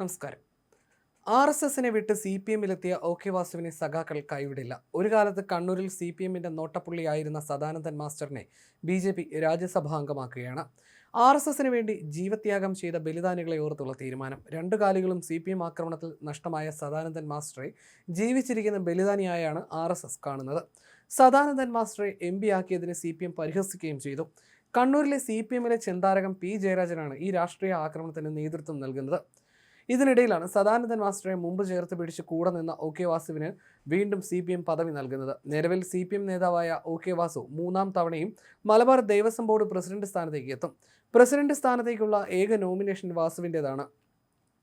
നമസ്കാരം. R S എസിനെ വിട്ട് സി പി എമ്മിലെത്തിയ ഒ കെ വാസുവിനെ സഖാക്കൾ കൈവിടില്ല. ഒരു കാലത്ത് കണ്ണൂരിൽ സി പി എമ്മിന്റെ നോട്ടപ്പുള്ളിയായിരുന്ന സദാനന്ദൻ മാസ്റ്ററിനെ ബി ജെ പി രാജ്യസഭാ അംഗമാക്കുകയാണ്. ആർ എസ് എസിന് വേണ്ടി ജീവത്യാഗം ചെയ്ത ബലിദാനികളെ ഓർത്തുള്ള തീരുമാനം. രണ്ടു കാലുകളും സി പി എം ആക്രമണത്തിൽ നഷ്ടമായ സദാനന്ദൻ മാസ്റ്ററെ ജീവിച്ചിരിക്കുന്ന ബലിദാനിയായാണ് ആർ എസ് എസ് കാണുന്നത്. സദാനന്ദൻ മാസ്റ്ററെ എം പി ആക്കിയതിനെ സി പി എം പരിഹസിക്കുകയും ചെയ്തു. കണ്ണൂരിലെ സി പി എമ്മിലെ ചിന്താരകം പി ജയരാജനാണ് ഈ രാഷ്ട്രീയ ആക്രമണത്തിന് നേതൃത്വം നൽകുന്നത്. ഇതിനിടയിലാണ് സദാനന്ദൻ മാസ്റ്ററെ മുമ്പ് ചേർത്ത് പിടിച്ച് കൂടെ നിന്ന ഒ കെ വാസുവിന് വീണ്ടും സി പി എം പദവി നൽകുന്നത്. നിലവിൽ സി പി എം നേതാവായ ഒ കെ വാസു മൂന്നാം തവണയും മലബാർ ദേവസ്വം ബോർഡ് പ്രസിഡന്റ് സ്ഥാനത്തേക്ക് എത്തും. പ്രസിഡന്റ് സ്ഥാനത്തേക്കുള്ള ഏക നോമിനേഷൻ വാസുവിന്റെതാണ്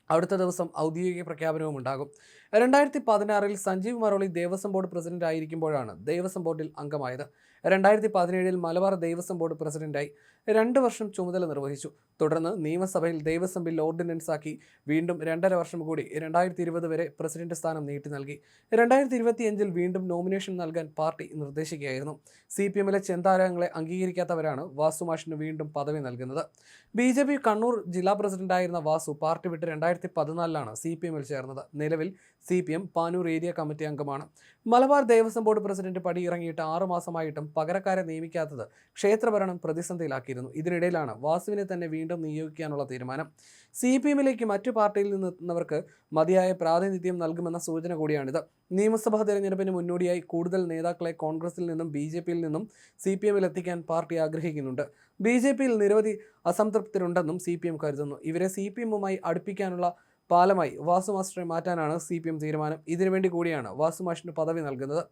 അടുത്ത ദിവസം ഔദ്യോഗിക പ്രഖ്യാപനവും ഉണ്ടാകും. രണ്ടായിരത്തി പതിനാറിൽ സഞ്ജീവ് മറോളി ദേവസ്വം ബോർഡ് പ്രസിഡന്റ് ആയിരിക്കുമ്പോഴാണ് ദേവസ്വം ബോർഡിൽ അംഗമായത്. രണ്ടായിരത്തി പതിനേഴിൽ മലബാർ ദേവസ്വം ബോർഡ് പ്രസിഡന്റായി. രണ്ട് വർഷം ചുമതല നിർവഹിച്ചു. തുടർന്ന് നിയമസഭയിൽ ദേവസ്വം ബിൽ ഓർഡിനൻസ് ആക്കി വീണ്ടും രണ്ടര വർഷം കൂടി രണ്ടായിരത്തി ഇരുപത് വരെ പ്രസിഡന്റ് സ്ഥാനം നീട്ടി നൽകി. രണ്ടായിരത്തി ഇരുപത്തിയഞ്ചിൽ വീണ്ടും നോമിനേഷൻ നൽകാൻ പാർട്ടി നിർദ്ദേശിക്കുകയായിരുന്നു. സി പി എമ്മിലെ ചെന്താരങ്ങളെ അംഗീകരിക്കാത്തവരാണ് വാസുമാഷിന് വീണ്ടും പദവി നൽകുന്നത്. ബി ജെ പി കണ്ണൂർ ജില്ലാ പ്രസിഡന്റായിരുന്ന വാസു പാർട്ടി വിട്ട് രണ്ടായിരത്തി പതിനാലിലാണ് സി പി എമ്മിൽ ചേർന്നത്. നിലവിൽ C P M Panoor area committee അംഗമാണ്. മലബാർ ദേവസ്വം ബോർഡ് പ്രസിഡന്റ് പടിയിറങ്ങിയിട്ട് ആറുമാസമായിട്ടും പകരക്കാരെ നിയമിക്കാത്തത് ക്ഷേത്രഭരണം പ്രതിസന്ധിയിലാക്കിയിരുന്നു ഇതിനിടയിലാണ് വാസുവിനെ തന്നെ വീണ്ടും നിയോഗിക്കാനുള്ള തീരുമാനം. സി പി എമ്മിലേക്ക് മറ്റു പാർട്ടിയിൽ നിന്നെത്തുന്നവർക്ക് മതിയായ പ്രാതിനിധ്യം നൽകുമെന്ന സൂചന കൂടിയാണിത്. നിയമസഭാ തെരഞ്ഞെടുപ്പിന് മുന്നോടിയായി കൂടുതൽ നേതാക്കളെ കോൺഗ്രസിൽ നിന്നും ബി ജെ പിയിൽ നിന്നും സി പി എമ്മിൽ എത്തിക്കാൻ പാർട്ടി ആഗ്രഹിക്കുന്നുണ്ട്. ബി ജെ പിയിൽ നിരവധി അസംതൃപ്തരുണ്ടെന്നും സി പി എം കരുതുന്നു. ഇവരെ സി പി എമ്മുമായി അടുപ്പിക്കാനുള്ള പാലമായി വാസു മാസ്റ്ററെ മാറ്റാനാണ് സി പി എം തീരുമാനം. ഇതിനുവേണ്ടി കൂടിയാണ് വാസു മാഷിന് പദവി നൽകുന്നത്.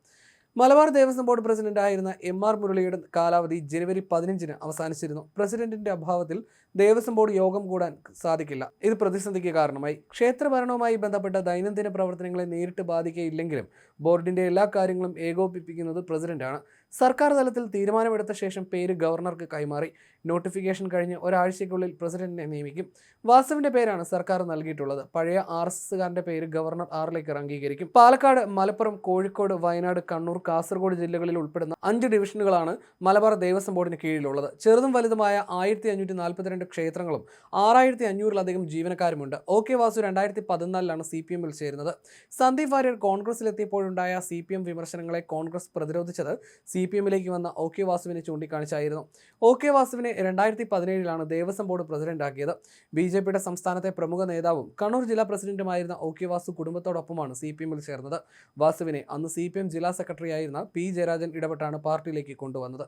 മലബാർ ദേവസ്വം ബോർഡ് പ്രസിഡന്റ് ആയിരുന്ന എം ആർ മുരളിയുടെ കാലാവധി ജനുവരി പതിനഞ്ചിന് അവസാനിച്ചിരുന്നു. പ്രസിഡന്റിന്റെ അഭാവത്തിൽ ദേവസ്വം ബോർഡ് യോഗം കൂടാൻ സാധിക്കില്ല. ഇത് പ്രതിസന്ധിക്ക് കാരണമായി. ക്ഷേത്രഭരണവുമായി ബന്ധപ്പെട്ട ദൈനംദിന പ്രവർത്തനങ്ങളെ നേരിട്ട് ബാധിക്കുകയില്ലെങ്കിലും ബോർഡിന്റെ എല്ലാ കാര്യങ്ങളും ഏകോപിപ്പിക്കുന്നത് പ്രസിഡന്റാണ്. സർക്കാർ തലത്തിൽ തീരുമാനമെടുത്ത ശേഷം പേര് ഗവർണർക്ക് കൈമാറി. നോട്ടിഫിക്കേഷൻ കഴിഞ്ഞ് ഒരാഴ്ചയ്ക്കുള്ളിൽ പ്രസിഡന്റിനെ നിയമിക്കും. വാസുവിന്റെ പേരാണ് സർക്കാർ നൽകിയിട്ടുള്ളത്. പഴയ ആർ എസ് എസുകാരന്റെ പേര് ഗവർണർ ആറിലേക്ക് അംഗീകരിക്കും. പാലക്കാട് മലപ്പുറം കോഴിക്കോട് വയനാട് കണ്ണൂർ കാസർഗോഡ് ജില്ലകളിൽ ഉൾപ്പെടുന്ന അഞ്ച് ഡിവിഷനുകളാണ് മലബാർ ദേവസ്വം ബോർഡിന് കീഴിലുള്ളത്. ചെറുതും വലുതുമായ ആയിരത്തി അഞ്ഞൂറ്റി നാൽപ്പത്തിരണ്ട് ക്ഷേത്രങ്ങളും ആറായിരത്തി അഞ്ഞൂറിലധികം ജീവനക്കാരുമുണ്ട്. ഒ കെ വാസു രണ്ടായിരത്തി പതിനാലിലാണ് സി പി എമ്മിൽ ചേരുന്നത്. സന്ദീപ് വാര്യർ കോൺഗ്രസിലെത്തിയപ്പോഴുണ്ടായ സി പി എം വിമർശനങ്ങളെ കോൺഗ്രസ് പ്രതിരോധിച്ചത് സി പി എമ്മിലേക്ക് വന്ന ഒ കെ വാസുവിനെ ചൂണ്ടിക്കാണിച്ചായിരുന്നു. ഒ കെ വാസുവിനെ രണ്ടായിരത്തി പതിനേഴിലാണ് ദേവസ്വം ബോർഡ് പ്രസിഡന്റാക്കിയത്. ബി ജെ പിയുടെ സംസ്ഥാനത്തെ പ്രമുഖ നേതാവും കണ്ണൂർ ജില്ലാ പ്രസിഡന്റുമായിരുന്ന ഒ കെ വാസു കുടുംബത്തോടൊപ്പമാണ് സി പി എമ്മിൽ ചേർന്നത്. വാസുവിനെ അന്ന് സി പി എം ജില്ലാ സെക്രട്ടറിയായിരുന്ന പി ജയരാജൻ ഇടപെട്ടാണ് പാർട്ടിയിലേക്ക് കൊണ്ടുവന്നത്.